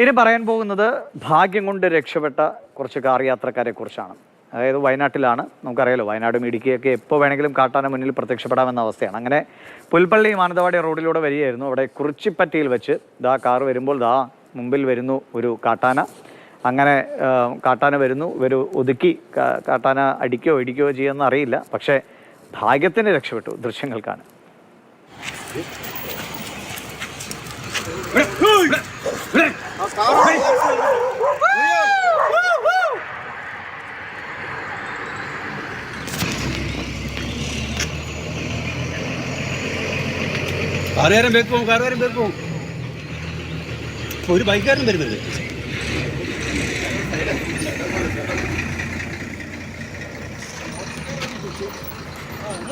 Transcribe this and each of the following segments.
ഇനി പറയാൻ പോകുന്നത് ഭാഗ്യം കൊണ്ട് രക്ഷപ്പെട്ട കുറച്ച് കാർ യാത്രക്കാരെ കുറിച്ചാണ്. അതായത് വയനാട്ടിലാണ്. നമുക്കറിയാലോ വയനാടും ഇടുക്കിയൊക്കെ എപ്പോൾ വേണമെങ്കിലും കാട്ടാന മുന്നിൽ പ്രത്യക്ഷപ്പെടാമെന്ന അവസ്ഥയാണ്. അങ്ങനെ പുൽപ്പള്ളി മാനന്തവാടി റോഡിലൂടെ വരികയായിരുന്നു. അവിടെ കുറിച്ചിപ്പറ്റിയിൽ വെച്ച് ദാ കാർ വരുമ്പോൾ ദാ മുമ്പിൽ വരുന്നു ഒരു കാട്ടാന. അങ്ങനെ കാട്ടാന വരുന്നു. ഒരു ഒതുക്കി കാട്ടാന അടിക്കോ ഇടിക്കോ ചെയ്യുമെന്ന് അറിയില്ല. പക്ഷേ ഭാഗ്യത്തിന് രക്ഷപ്പെട്ടു ദൃശ്യങ്ങൾക്കാണ് കാറുകാരൻ ബേക്ക് പോകും കാറുകാരൻ ബേക്ക് പോകും ഒരു ബൈക്കുകാരൻ വരുന്നത്.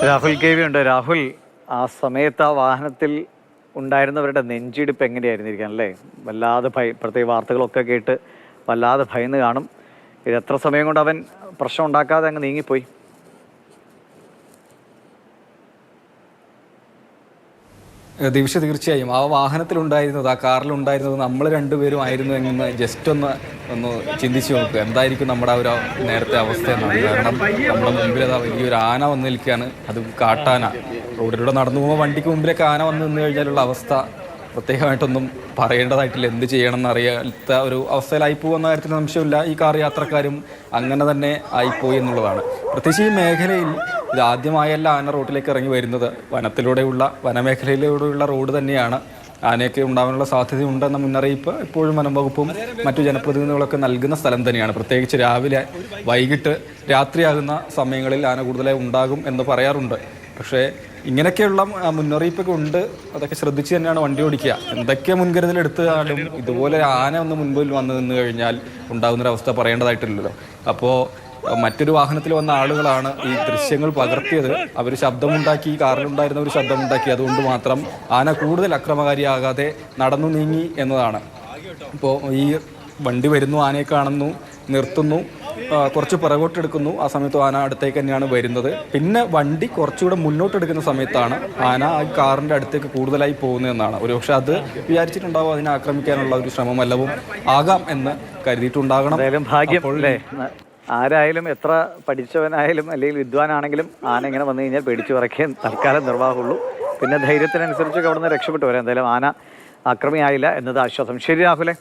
രാഹുൽ കെ വി ഉണ്ട്. രാഹുൽ ആ സമയത്ത് ആ വാഹനത്തിൽ ഉണ്ടായിരുന്നവരുടെ നെഞ്ചിടിപ്പ് എങ്ങനെയായിരുന്നിരിക്കാം അല്ലേ? വല്ലാതെ ഭയ പ്രത്യേക വാർത്തകളൊക്കെ കേട്ട് വല്ലാതെ ഭയന്ന് കാണും. ഇത് എത്ര സമയം കൊണ്ട് അവൻ പ്രശ്നം ഉണ്ടാക്കാതെ അങ്ങ് നീങ്ങിപ്പോയി? ദിവിഷ തീർച്ചയായും. ആ വാഹനത്തിലുണ്ടായിരുന്നത് ആ കാറിലുണ്ടായിരുന്നത് നമ്മൾ രണ്ടുപേരും ആയിരുന്നു എന്ന് ജസ്റ്റ് ഒന്ന് ഒന്ന് ചിന്തിച്ചു നോക്കുക. എന്തായിരിക്കും നമ്മുടെ ആ ഒരു നേരത്തെ അവസ്ഥ എന്നാണ് കാരണം നമ്മുടെ മുമ്പിൽ അതാ വലിയൊരു ആന വന്ന് നിൽക്കുകയാണ്. അത് കാട്ടാന. റോഡിലൂടെ നടന്നു പോകുമ്പോൾ വണ്ടിക്ക് മുമ്പിലേക്ക് ആന വന്ന് നിന്ന് കഴിഞ്ഞാലുള്ള അവസ്ഥ പ്രത്യേകമായിട്ടൊന്നും പറയേണ്ടതായിട്ടില്ല. എന്ത് ചെയ്യണം എന്നറിയാത്ത ഒരു അവസ്ഥയിലായി പോകുന്ന കാര്യത്തിൽ സംശയമില്ല. ഈ കാർ യാത്രക്കാരും അങ്ങനെ തന്നെ ആയിപ്പോയി എന്നുള്ളതാണ്. പ്രത്യേകിച്ച് ഈ മേഖലയിൽ ഇത് ആദ്യമായല്ല ആന റോഡിലേക്ക് ഇറങ്ങി വരുന്നത്. വനത്തിലൂടെയുള്ള വനമേഖലയിലൂടെയുള്ള റോഡ് തന്നെയാണ് ആനയൊക്കെ ഉണ്ടാകാനുള്ള സാധ്യതയുണ്ടെന്ന മുന്നറിയിപ്പ് ഇപ്പോഴും വനംവകുപ്പും മറ്റു ജനപ്രതിനിധികളൊക്കെ നൽകുന്ന സ്ഥലം തന്നെയാണ്. പ്രത്യേകിച്ച് രാവിലെ വൈകിട്ട് രാത്രിയാകുന്ന സമയങ്ങളിൽ ആന കൂടുതലായി ഉണ്ടാകും എന്ന് പറയാറുണ്ട്. പക്ഷേ ഇങ്ങനെയൊക്കെയുള്ള മുന്നറിയിപ്പൊക്കെ ഉണ്ട്. അതൊക്കെ ശ്രദ്ധിച്ച് തന്നെയാണ് വണ്ടി ഓടിക്കുക. എന്തൊക്കെ മുൻകരുതൽ എടുത്താലും ഇതുപോലെ ആന ഒന്ന് മുൻപിൽ വന്നു നിന്ന് കഴിഞ്ഞാൽ ഉണ്ടാകുന്നൊരവസ്ഥ പറയേണ്ടതായിട്ടില്ലല്ലോ. അപ്പോൾ മറ്റൊരു വാഹനത്തിൽ വന്ന ആളുകളാണ് ഈ ദൃശ്യങ്ങൾ പകർത്തിയത്. അവർ ശബ്ദമുണ്ടാക്കി കാറിലുണ്ടായിരുന്ന ഒരു ശബ്ദമുണ്ടാക്കി. അതുകൊണ്ട് മാത്രം ആന കൂടുതൽ അക്രമകാരിയാകാതെ നടന്നു നീങ്ങി എന്നതാണ്. ഇപ്പോൾ ഈ വണ്ടി വരുന്നു ആനയെ കാണുന്നു നിർത്തുന്നു. കുറച്ച് പിറകോട്ടെടുക്കുന്നു. ആ സമയത്ത് ആന അടുത്തേക്ക് തന്നെയാണ് വരുന്നത്. പിന്നെ വണ്ടി കുറച്ചുകൂടെ മുന്നോട്ടെടുക്കുന്ന സമയത്താണ് ആന ആ കാറിന്റെ അടുത്തേക്ക് കൂടുതലായി പോകുന്നതെന്നാണ് ഒരുപക്ഷെ അത് വിചാരിച്ചിട്ടുണ്ടാവും അതിനെ ആക്രമിക്കാനുള്ള ഒരു ശ്രമം വല്ലതും ആകാം എന്ന് കരുതിയിട്ടുണ്ടാകണം. ഭാഗ്യം ആരായാലും എത്ര പഠിച്ചവനായാലും അല്ലെങ്കിൽ വിദ്വാനാണെങ്കിലും ആന ഇങ്ങനെ വന്നു കഴിഞ്ഞാൽ പേടിച്ചു പറക്കേ തൽക്കാലം നിർവാഹമുള്ളൂ. പിന്നെ ധൈര്യത്തിനനുസരിച്ചൊക്കെ അവിടെ നിന്ന് രക്ഷപ്പെട്ടു വരാം. എന്തായാലും ആന ആക്രമിയായില്ല എന്നത് ആശ്വാസം. ശരി രാഹുലെ.